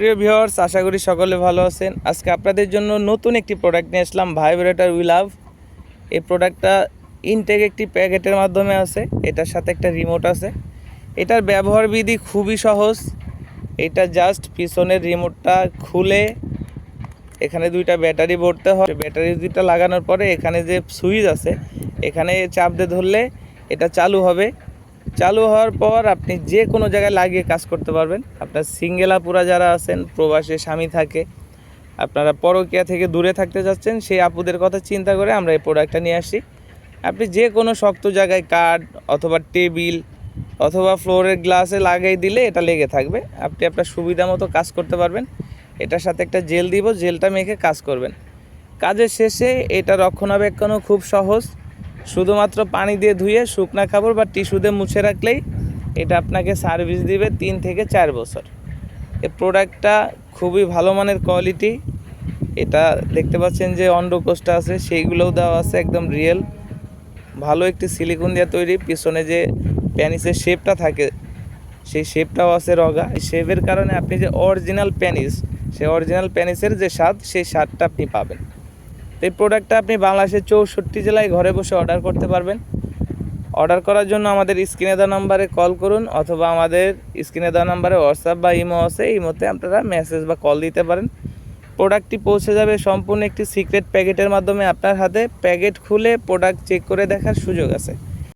সুপ্রিয় ভিউয়ার্স, আশা করি সকলে ভালো আছেন। আজকে আপনাদের জন্য নতুন একটি প্রোডাক্ট নিয়ে আসলাম ভাইব্রেটার উই লাভ এই প্রোডাক্টটা ইনটেক একটি প্যাকেটের মাধ্যমে আছে, এটার সাথে একটা রিমোট আছে। এটার ব্যবহার বিধি খুবই সহজ। এটা জাস্ট পিছনের রিমোটটা খুলে এখানে দুইটা ব্যাটারি ভরতে হয়। ব্যাটারি দুইটা লাগানোর পরে এখানে যে সুইচ আছে, এখানে চাপ দিয়ে ধরলে এটা চালু হবে। চালু হওয়ার পর আপনি যে কোনো জায়গায় লাগিয়ে কাজ করতে পারবেন। আপনার সিঙ্গেল আপুরা যারা আছেন, প্রবাসে স্বামী থাকে, আপনারা পরকিয়া থেকে দূরে থাকতে যাচ্ছেন সেই আপুদের কথা চিন্তা করে আমরা এই প্রোডাক্টটা নিয়ে আসি। আপনি যে কোনো শক্ত জায়গায় কাঠ অথবা টেবিল অথবা ফ্লোরের গ্লাসে লাগিয়ে দিলে এটা লেগে থাকবে। আপনি আপনার সুবিধা মতো কাজ করতে পারবেন। এটার সাথে একটা জেল দিব জেলটা মেখে কাজ করবেন। কাজের শেষে এটা রক্ষণাবেক্ষণও খুব সহজ। শুধুমাত্র পানি দিয়ে ধুয়ে শুকনা কাপড় বা টিস্যু দিয়ে মুছে রাখলেই এটা আপনাকে সার্ভিস দিবে তিন থেকে চার বছর। এই প্রোডাক্টটা খুবই ভালো মানের কোয়ালিটি এটা দেখতে পাচ্ছেন যে অন্ডকোষটা আছে, সেইগুলোও দেওয়া আছে, একদম রিয়েল ভালো একটি সিলিকন দিয়ে তৈরি, পিছনে যে প্যানিসের শেপটা থাকে, সেই শেপটাও আছে রগা। শেপের কারণে আপনি যে অরিজিনাল প্যানিস সেই অরিজিনাল প্যানিসের যে স্বাদ, সেই স্বাদটা আপনি পাবেন। তো এই প্রোডাক্টটা আপনি বাংলাদেশের চৌষট্টি জেলায় ঘরে বসে অর্ডার করতে পারবেন। অর্ডার করার জন্য আমাদের স্ক্রিনে দেওয়া নাম্বারে কল করুন অথবা আমাদের স্ক্রিনে দেওয়া নাম্বারে হোয়াটসঅ্যাপ বা ইমো আছে। ইমোতে আপনারা মেসেজ বা কল দিতে পারেন। প্রোডাক্টটি পৌঁছে যাবে সম্পূর্ণ একটি সিক্রেট প্যাকেটের মাধ্যমে। আপনার হাতে প্যাকেট খুলে প্রোডাক্ট চেক করে দেখার সুযোগ আছে।